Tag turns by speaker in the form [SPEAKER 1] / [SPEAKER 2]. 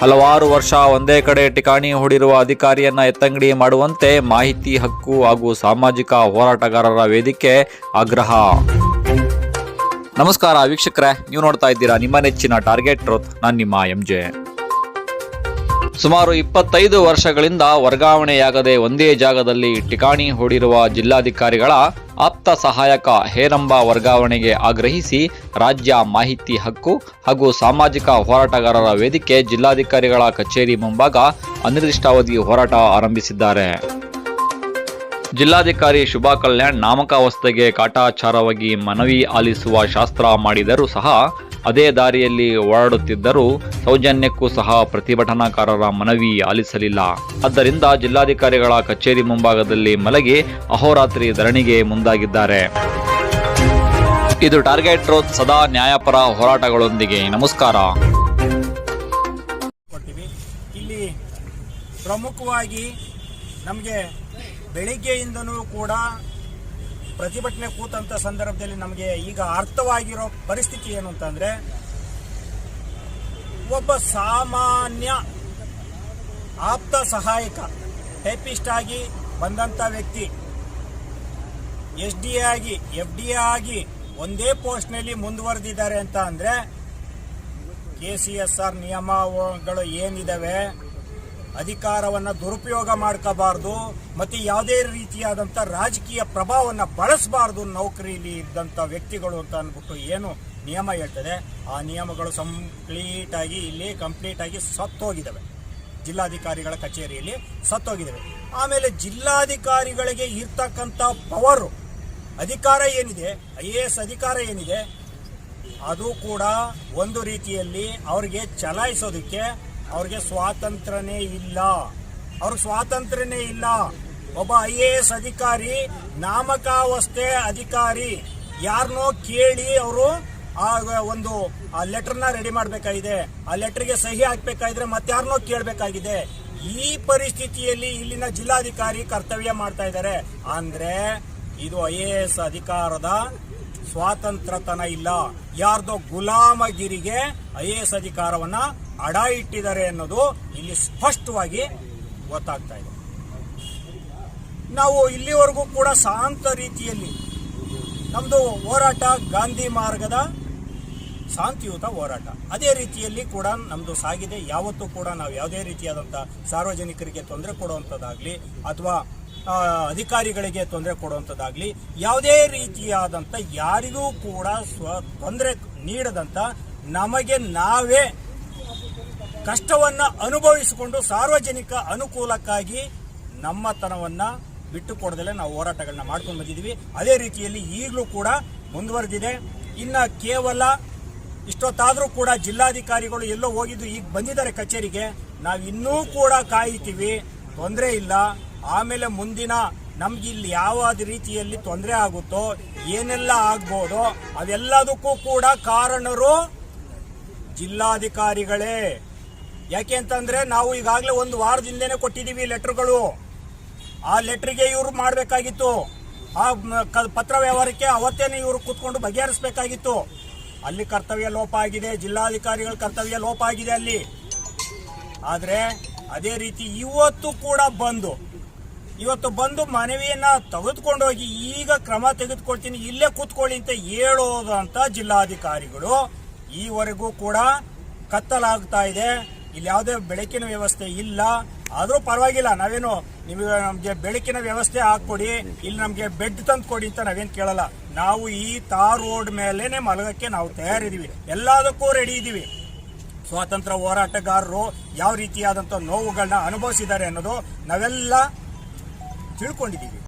[SPEAKER 1] ಹಲವಾರು ವರ್ಷ ಒಂದೇ ಕಡೆ ಠಿಕಾಣಿ ಹೂಡಿರುವ ಅಧಿಕಾರಿಯನ್ನ ಎತ್ತಂಗಡಿ ಮಾಡುವಂತೆ ಮಾಹಿತಿ, ಹಕ್ಕು ಹಾಗೂ ಸಾಮಾಜಿಕ ಹೋರಾಟಗಾರರ ವೇದಿಕೆ ಆಗ್ರಹ. ನಮಸ್ಕಾರ ವೀಕ್ಷಕರೇ, ನೀವು ನೋಡ್ತಾ ಇದ್ದೀರಾ ನಿಮ್ಮ ನೆಚ್ಚಿನ ಟಾರ್ಗೆಟ್ ಟ್ರೋತ್, ನಾನು ನಿಮ್ಮ ಎಂ ಜೆ ಸುಮಾರು ಇಪ್ಪತ್ತೈದು ವರ್ಷಗಳಿಂದ ವರ್ಗಾವಣೆಯಾಗದೆ ಒಂದೇ ಜಾಗದಲ್ಲಿ ಠಿಕಾಣಿ ಹೂಡಿರುವ ಜಿಲ್ಲಾಧಿಕಾರಿಗಳ ಆಪ್ತ ಸಹಾಯಕ ಹೇರಂಬ ವರ್ಗಾವಣೆಗೆ ಆಗ್ರಹಿಸಿ ರಾಜ್ಯ ಮಾಹಿತಿ ಹಕ್ಕು ಹಾಗೂ ಸಾಮಾಜಿಕ ಹೋರಾಟಗಾರರ ವೇದಿಕೆ ಜಿಲ್ಲಾಧಿಕಾರಿಗಳ ಕಚೇರಿ ಮುಂಭಾಗ ಅನಿರ್ದಿಷ್ಟಾವಧಿ ಹೋರಾಟ ಆರಂಭಿಸಿದ್ದಾರೆ. ಜಿಲ್ಲಾಧಿಕಾರಿ ಶುಭಾ ಕಲ್ಯಾಣ್ ನಾಮಕಾವಸ್ಥೆಗೆ ಕಾಟಾಚಾರವಾಗಿ ಮನವಿ ಆಲಿಸುವ ಶಾಸ್ತ್ರ ಮಾಡಿದರೂ ಸಹ ಅದೇ ದಾರಿಯಲ್ಲಿ ಓಡಾಡುತ್ತಿದ್ದರೂ ಸೌಜನ್ಯಕ್ಕೂ ಸಹ ಪ್ರತಿಭಟನಾಕಾರರ ಮನವಿ ಆಲಿಸಲಿಲ್ಲ. ಆದ್ದರಿಂದ ಜಿಲ್ಲಾಧಿಕಾರಿಗಳ ಕಚೇರಿ ಮುಂಭಾಗದಲ್ಲಿ ಮಲಗಿ ಅಹೋರಾತ್ರಿ ಧರಣಿಗೆ ಮುಂದಾಗಿದ್ದಾರೆ. ಇದು ಟಾರ್ಗೆಟ್ ರೋಡ್ ಸದಾ ನ್ಯಾಯಪರ ಹೋರಾಟಗಳೊಂದಿಗೆ. ನಮಸ್ಕಾರ.
[SPEAKER 2] ಇಲ್ಲಿ ಪ್ರಮುಖವಾಗಿ ನಮಗೆ ಬೆಳಿಗ್ಗೆಯಿಂದನೂ ಕೂಡ ಪ್ರತಿಭಟನೆ ಕೂತಂತ ಸಂದರ್ಭದಲ್ಲಿ ನಮಗೆ ಈಗ ಅರ್ಥವಾಗಿರೋ ಪರಿಸ್ಥಿತಿ ಏನು ಅಂತಂದ್ರೆ, ಒಬ್ಬ ಸಾಮಾನ್ಯ ಆಪ್ತ ಸಹಾಯಕ, ಟೈಪಿಸ್ಟ್ ಆಗಿ ಬಂದಂತ ವ್ಯಕ್ತಿ, ಎಸ್ ಡಿ ಎ ಆಗಿ, ಎಫ್ ಡಿ ಎ ಆಗಿ ಒಂದೇ ಪೋಸ್ಟ್ನಲ್ಲಿ ಮುಂದುವರೆದಿದ್ದಾರೆ ಅಂತ ಅಂದ್ರೆ, ಕೆ ಸಿ ಎಸ್ ಆರ್ ನಿಯಮಗಳು ಏನಿದಾವೆ? ಅಧಿಕಾರವನ್ನ ದುರುಪಯೋಗ ಮಾಡ್ಕೋಬಾರ್ದು ಮತ್ತೆ ಯಾವುದೇ ರೀತಿಯಾದಂಥ ರಾಜಕೀಯ ಪ್ರಭಾವವನ್ನು ಬಳಸಬಾರ್ದು ನೌಕರಿಲಿ ಇದ್ದಂಥ ವ್ಯಕ್ತಿಗಳು ಅಂತ ಅಂದ್ಬಿಟ್ಟು ಏನು ನಿಯಮ ಹೇಳ್ತದೆ. ಆ ನಿಯಮಗಳು ಕಂಪ್ಲೀಟ್ ಆಗಿ ಇಲ್ಲಿ ಕಂಪ್ಲೀಟ್ ಆಗಿ ಸತ್ತೋಗಿದ್ದಾವೆ. ಜಿಲ್ಲಾಧಿಕಾರಿಗಳ ಕಚೇರಿಯಲ್ಲಿ ಸತ್ತೋಗಿದ್ದಾವೆ. ಆಮೇಲೆ ಜಿಲ್ಲಾಧಿಕಾರಿಗಳಿಗೆ ಇರ್ತಕ್ಕಂಥ ಪವರು ಅಧಿಕಾರ ಏನಿದೆ? ಐ ಎ ಎಸ್ ಅಧಿಕಾರ ಏನಿದೆ? ಅದು ಕೂಡ ಒಂದು ರೀತಿಯಲ್ಲಿ ಅವ್ರಿಗೆ ಚಲಾಯಿಸೋದಕ್ಕೆ ಅವ್ರಿಗೆ ಸ್ವಾತಂತ್ರ್ಯನೇ ಇಲ್ಲ. ಅವ್ರಿಗೆ ಸ್ವಾತಂತ್ರ್ಯನೇ ಇಲ್ಲ. ಒಬ್ಬ ಐ ಎ ಎಸ್ ಅಧಿಕಾರಿ, ನಾಮಕಾವಸ್ಥೆ ಅಧಿಕಾರಿ ಯಾರನ್ನೋ ಕೇಳಿ ಅವರು ಆ ಒಂದು, ಆ ಲೆಟರ್ನ ರೆಡಿ ಮಾಡಬೇಕಾಗಿದೆ. ಆ ಲೆಟರ್ಗೆ ಸಹಿ ಹಾಕಬೇಕಾದ್ರೆ ಮತ್ತೆ ಯಾರನ್ನೋ ಕೇಳಬೇಕಾಗಿದೆ. ಈ ಪರಿಸ್ಥಿತಿಯಲ್ಲಿ ಇಲ್ಲಿನ ಜಿಲ್ಲಾಧಿಕಾರಿ ಕರ್ತವ್ಯ ಮಾಡ್ತಾ ಇದ್ದಾರೆ. ಅಂದ್ರೆ ಇದು ಐ ಎ ಎಸ್ ಅಧಿಕಾರದ ಸ್ವಾತಂತ್ರ್ಯತನ ಇಲ್ಲ. ಯಾರ್ದೋ ಗುಲಾಮಗಿರಿಗೆ ಐ ಎ ಎಸ್ ಅಧಿಕಾರವನ್ನ ಅಡ ಇಟ್ಟಿದ್ದಾರೆ ಅನ್ನೋದು ಇಲ್ಲಿ ಸ್ಪಷ್ಟವಾಗಿ ಗೊತ್ತಾಗ್ತಾ ಇದೆ. ನಾವು ಇಲ್ಲಿವರೆಗೂ ಕೂಡ ಶಾಂತ ರೀತಿಯಲ್ಲಿ ನಮ್ಮದು ಹೋರಾಟ ಗಾಂಧಿ ಮಾರ್ಗದ ಶಾಂತಿಯುತ ಹೋರಾಟ. ಅದೇ ರೀತಿಯಲ್ಲಿ ಕೂಡ ನಮ್ಮದು ಸಾಗಿದೆ. ಯಾವತ್ತೂ ಕೂಡ ನಾವು ಯಾವುದೇ ರೀತಿಯಾದಂಥ ಸಾರ್ವಜನಿಕರಿಗೆ ತೊಂದರೆ ಕೊಡುವಂಥದ್ದಾಗಲಿ ಅಥವಾ ಅಧಿಕಾರಿಗಳಿಗೆ ತೊಂದರೆ ಕೊಡುವಂಥದ್ದಾಗಲಿ ಯಾವುದೇ ರೀತಿಯಾದಂಥ ಯಾರಿಗೂ ಕೂಡ ಸ್ವ, ತೊಂದರೆ ನೀಡದಂತ ನಮಗೆ ನಾವೇ ಕಷ್ಟವನ್ನ ಅನುಭವಿಸಿಕೊಂಡು ಸಾರ್ವಜನಿಕ ಅನುಕೂಲಕ್ಕಾಗಿ ನಮ್ಮತನವನ್ನ ಬಿಟ್ಟು ನಾವು ಹೋರಾಟಗಳನ್ನ ಮಾಡ್ಕೊಂಡು ಬಂದಿದ್ದೀವಿ. ಅದೇ ರೀತಿಯಲ್ಲಿ ಈಗಲೂ ಕೂಡ ಮುಂದುವರೆದಿದೆ. ಇನ್ನ ಕೇವಲ ಇಷ್ಟೊತ್ತಾದರೂ ಕೂಡ ಜಿಲ್ಲಾಧಿಕಾರಿಗಳು ಎಲ್ಲೋ ಹೋಗಿದ್ದು ಈಗ ಬಂದಿದ್ದಾರೆ ಕಚೇರಿಗೆ. ನಾವು ಇನ್ನೂ ಕೂಡ ಕಾಯ್ತೀವಿ. ತೊಂದರೆ ಇಲ್ಲ. ಆಮೇಲೆ ಮುಂದಿನ ನಮ್ಗೆ ಇಲ್ಲಿ ಯಾವ ರೀತಿಯಲ್ಲಿ ತೊಂದರೆ ಆಗುತ್ತೋ, ಏನೆಲ್ಲ ಆಗ್ಬೋದೋ ಅದೆಲ್ಲದಕ್ಕೂ ಕೂಡ ಕಾರಣರು ಜಿಲ್ಲಾಧಿಕಾರಿಗಳೇ. ಯಾಕೆ ಅಂತಂದ್ರೆ ನಾವು ಈಗಾಗಲೇ ಒಂದು ವಾರದಿಂದನೇ ಕೊಟ್ಟಿದ್ದೀವಿ ಲೆಟರ್ಗಳು. ಆ ಲೆಟರ್ಗೆ ಇವರು ಮಾಡಬೇಕಾಗಿತ್ತು. ಆ ಪತ್ರ ವ್ಯವಹಾರಕ್ಕೆ ಅವತ್ತೇನೆ ಇವರು ಕೂತ್ಕೊಂಡು ಬಗೆಹರಿಸಬೇಕಾಗಿತ್ತು. ಅಲ್ಲಿ ಕರ್ತವ್ಯ ಲೋಪ ಆಗಿದೆ, ಜಿಲ್ಲಾಧಿಕಾರಿಗಳ ಕರ್ತವ್ಯ ಲೋಪ ಆಗಿದೆ ಅಲ್ಲಿ. ಆದರೆ ಅದೇ ರೀತಿ ಇವತ್ತು ಕೂಡ ಬಂದು, ಇವತ್ತು ಬಂದು ಮನವಿಯನ್ನ ತೆಗೆದುಕೊಂಡೋಗಿ ಈಗ ಕ್ರಮ ತೆಗೆದುಕೊಳ್ತೀನಿ, ಇಲ್ಲೇ ಕೂತ್ಕೊಳ್ಳಿ ಅಂತ ಹೇಳೋದಂತ ಜಿಲ್ಲಾಧಿಕಾರಿಗಳು. ಈವರೆಗೂ ಕೂಡ ಕತ್ತಲಾಗ್ತಾ ಇದೆ. ಇಲ್ಲಿ ಯಾವುದೇ ಬೆಳಕಿನ ವ್ಯವಸ್ಥೆ ಇಲ್ಲ. ಆದರೂ ಪರವಾಗಿಲ್ಲ, ನಾವೇನು ನಿಮಗೆ ನಮಗೆ ಬೆಳಕಿನ ವ್ಯವಸ್ಥೆ ಹಾಕೊಡಿ ಇಲ್ಲಿ ನಮಗೆ ಬೆಡ್ ತಂದು ಕೊಡಿ ಅಂತ ನಾವೇನ್ ಕೇಳಲ್ಲ. ನಾವು ಈ ತಾರ್ ರೋಡ್ ಮೇಲೇನೆ ಮಲಗಕ್ಕೆ ನಾವು ತಯಾರಿದೀವಿ ಎಲ್ಲದಕ್ಕೂ ರೆಡಿ ಇದೀವಿ ಸ್ವಾತಂತ್ರ್ಯ ಹೋರಾಟಗಾರರು ಯಾವ ರೀತಿಯಾದಂಥ ನೋವುಗಳನ್ನ ಅನುಭವಿಸಿದ್ದಾರೆ ಅನ್ನೋದು ನಾವೆಲ್ಲ ತಿಳ್ಕೊಂಡಿದ್ದೀವಿ.